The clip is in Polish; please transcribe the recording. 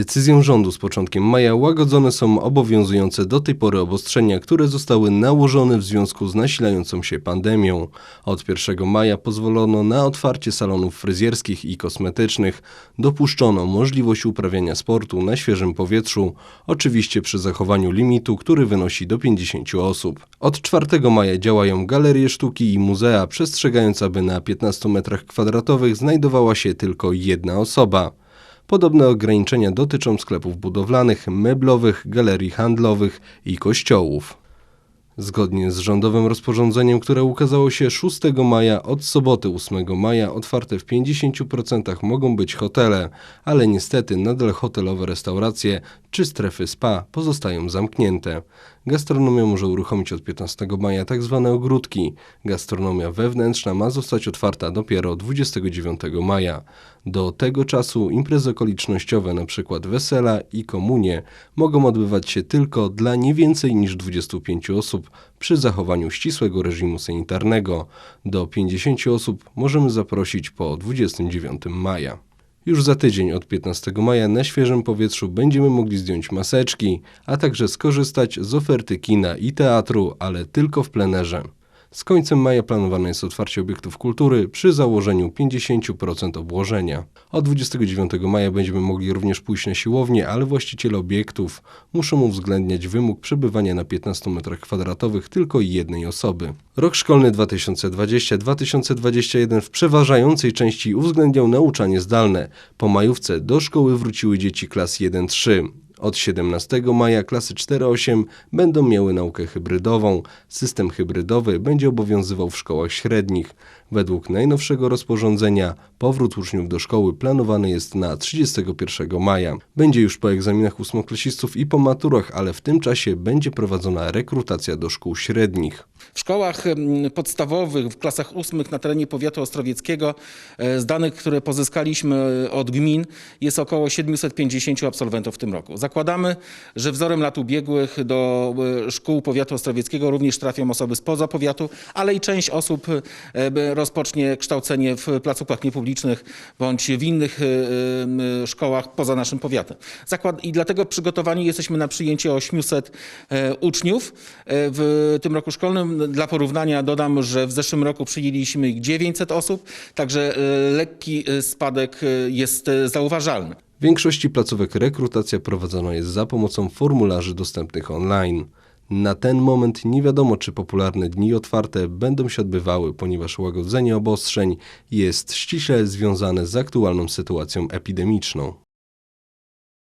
Decyzją rządu z początkiem maja łagodzone są obowiązujące do tej pory obostrzenia, które zostały nałożone w związku z nasilającą się pandemią. Od 1 maja pozwolono na otwarcie salonów fryzjerskich i kosmetycznych. Dopuszczono możliwość uprawiania sportu na świeżym powietrzu, oczywiście przy zachowaniu limitu, który wynosi do 50 osób. Od 4 maja działają galerie sztuki i muzea, przestrzegając, aby na 15 metrach kwadratowych znajdowała się tylko jedna osoba. Podobne ograniczenia dotyczą sklepów budowlanych, meblowych, galerii handlowych i kościołów. Zgodnie z rządowym rozporządzeniem, które ukazało się 6 maja, od soboty 8 maja otwarte w 50% mogą być hotele, ale niestety nadal hotelowe restauracje czy strefy spa pozostają zamknięte. Gastronomia może uruchomić od 15 maja tzw. ogródki. Gastronomia wewnętrzna ma zostać otwarta dopiero 29 maja. Do tego czasu imprezy okolicznościowe, np. wesela i komunie, mogą odbywać się tylko dla nie więcej niż 25 osób przy zachowaniu ścisłego reżimu sanitarnego. Do 50 osób możemy zaprosić po 29 maja. Już za tydzień od 15 maja na świeżym powietrzu będziemy mogli zdjąć maseczki, a także skorzystać z oferty kina i teatru, ale tylko w plenerze. Z końcem maja planowane jest otwarcie obiektów kultury przy założeniu 50% obłożenia. Od 29 maja będziemy mogli również pójść na siłownię, ale właściciele obiektów muszą uwzględniać wymóg przebywania na 15 m2 tylko jednej osoby. Rok szkolny 2020-2021 w przeważającej części uwzględniał nauczanie zdalne. Po majówce do szkoły wróciły dzieci klas 1-3. Od 17 maja klasy 4-8 będą miały naukę hybrydową. System hybrydowy będzie obowiązywał w szkołach średnich. Według najnowszego rozporządzenia powrót uczniów do szkoły planowany jest na 31 maja. Będzie już po egzaminach ósmoklasistów i po maturach, ale w tym czasie będzie prowadzona rekrutacja do szkół średnich. W szkołach podstawowych, w klasach ósmych na terenie powiatu ostrowieckiego, e, z danych, które pozyskaliśmy od gmin, jest około 750 absolwentów w tym roku. Zakładamy, że wzorem lat ubiegłych do e, szkół powiatu ostrowieckiego również trafią osoby spoza powiatu, ale i część osób e, rozpocznie kształcenie w placówkach niepublicznych bądź w innych e, e, szkołach poza naszym powiatem. I dlatego przygotowani jesteśmy na przyjęcie 800 e, uczniów e, w tym roku szkolnym. Dla porównania dodam, że w zeszłym roku przyjęliśmy ich 900 osób, także e, lekki e, spadek e, jest zauważalny. W większości placówek rekrutacja prowadzona jest za pomocą formularzy dostępnych online. Na ten moment nie wiadomo, czy popularne dni otwarte będą się odbywały, ponieważ łagodzenie obostrzeń jest ściśle związane z aktualną sytuacją epidemiczną.